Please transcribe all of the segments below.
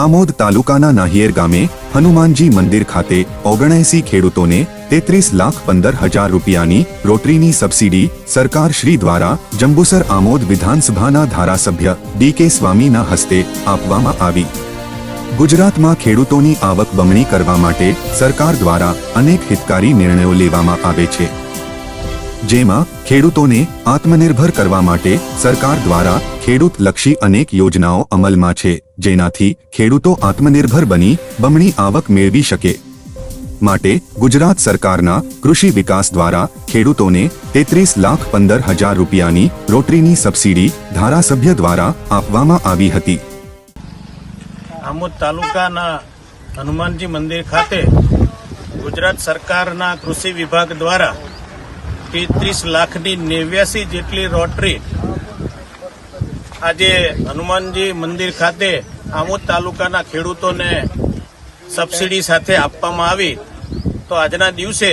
આમોદ તાલુકાના નાહિયેર ગામે હનુમાનજી મંદિર ખાતે ઓગણએસી ખેડૂતોને તેત્રીસ લાખ પંદર હજાર રૂપિયાની રોટરીની સબસિડી સરકાર શ્રી દ્વારા જંબુસર આમોદ વિધાનસભાના ધારાસભ્ય ડી કે સ્વામીના હસ્તે આપવામાં આવી. ગુજરાતમાં ખેડૂતોની આવક બમણી કરવા માટે સરકાર દ્વારા અનેક હિતકારી નિર્ણયો લેવામાં આવે છે. જેમાં ખેડૂતોને આત્મનિર્ભર કરવા માટે સરકાર દ્વારા ખેડૂત લક્ષી અનેક યોજનાઓ અમલમાં છે, જેનાથી ખેડૂતો આત્મનિર્ભર બની બમણી આવક મેળવી શકે. માટે ગુજરાત સરકારના કૃષિ વિકાસ દ્વારા ખેડૂતોને તેત્રીસ લાખ પંદર હજાર રૂપિયાની રોટરીની સબસિડી ધારાસભ્ય દ્વારા આપવામાં આવી હતી. આમોદ તાલુકાના હનુમાનજી મંદિર ખાતે ગુજરાત સરકારના કૃષિ વિભાગ દ્વારા તેત્રીસ લાખની નેવ્યાસી જેટલી રોટરી આજે હનુમાનજી મંદિર ખાતે આમોદ તાલુકાના ખેડૂતોને સબસિડી સાથે આપવામાં આવી. તો આજના દિવસે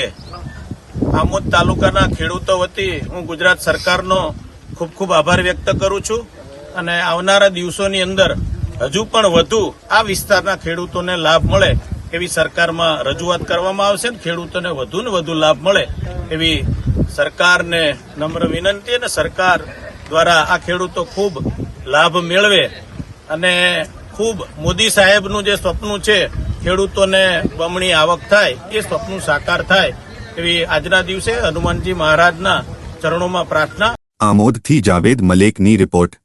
આમોદ તાલુકાના ખેડૂતો વતી હું ગુજરાત સરકારનો ખૂબ ખૂબ આભાર વ્યક્ત કરું છું અને આવનારા દિવસોની અંદર હજુ પણ વધુ આ વિસ્તારના ખેડૂતોને લાભ મળે એવી સરકારમાં રજૂઆત કરવામાં આવશે ખેડૂતોને વધુ ને વધુ લાભ મળે એવી સરકારને નમ્ર વિનંતી અને સરકાર દ્વારા આ ખેડૂતો ખૂબ લાભ મેળવે અને ખૂબ મોદી સાહેબનું જે સ્વપ્ન છે, ખેડૂતોને બમણી આવક થાય, એ સ્વપ્ન સાકાર થાય એવી આજના દિવસે હનુમાનજી મહારાજના ચરણોમાં પ્રાર્થના. આમોદથી જાવેદ મલેકની રિપોર્ટ.